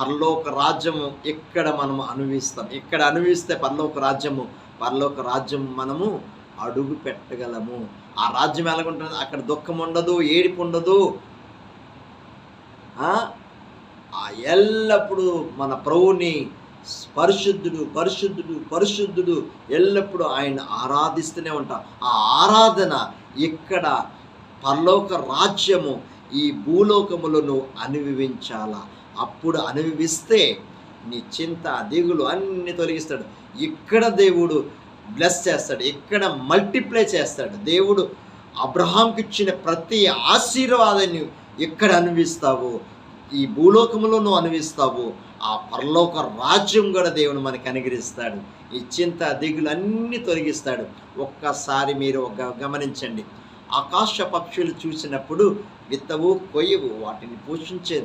పరలోక రాజ్యము ఎక్కడ మనము అనుభవిస్తాం. ఎక్కడ అనుభవిస్తే పరలోక రాజ్యము? పరలోక రాజ్యం మనము అడుగు పెట్టగలము. ఆ రాజ్యం ఎలాగుంటుంది? అక్కడ దుఃఖం ఉండదు ఏడిపు ఉండదు. ఆ? ఆ ఎల్లప్పుడూ మన ప్రభుని పరిశుద్ధుడు పరిశుద్ధుడు పరిశుద్ధుడు ఎల్లప్పుడూ ఆయన ఆరాధిస్తూనే ఉంటాం. ఆ ఆరాధన ఇక్కడ పరలోక రాజ్యము ఈ భూలోకములను అనుభవించాలా? అప్పుడు అనుభవిస్తే నీ చింత దిగులు అన్ని తొలగిస్తాడు. ఇక్కడ దేవుడు బ్లెస్ చేస్తాడు. ఇక్కడ మల్టిప్లై చేస్తాడు. దేవుడు అబ్రహాంకి ఇచ్చిన ప్రతి ఆశీర్వాదాన్ని ఎక్కడ అనుభవిస్తావు? ఈ భూలోకములో నువ్వు అనుభవిస్తావు. ఆ పరలోక రాజ్యం కూడా దేవుడు మనకి అనుగ్రహిస్తాడు. ఈ చింత దిగులు అన్నీ తొలగిస్తాడు. ఒక్కసారి మీరు ఒక గమనించండి. ఆకాశ పక్షులు చూసినప్పుడు విత్తవు కొయ్యవు వాటిని పోషించే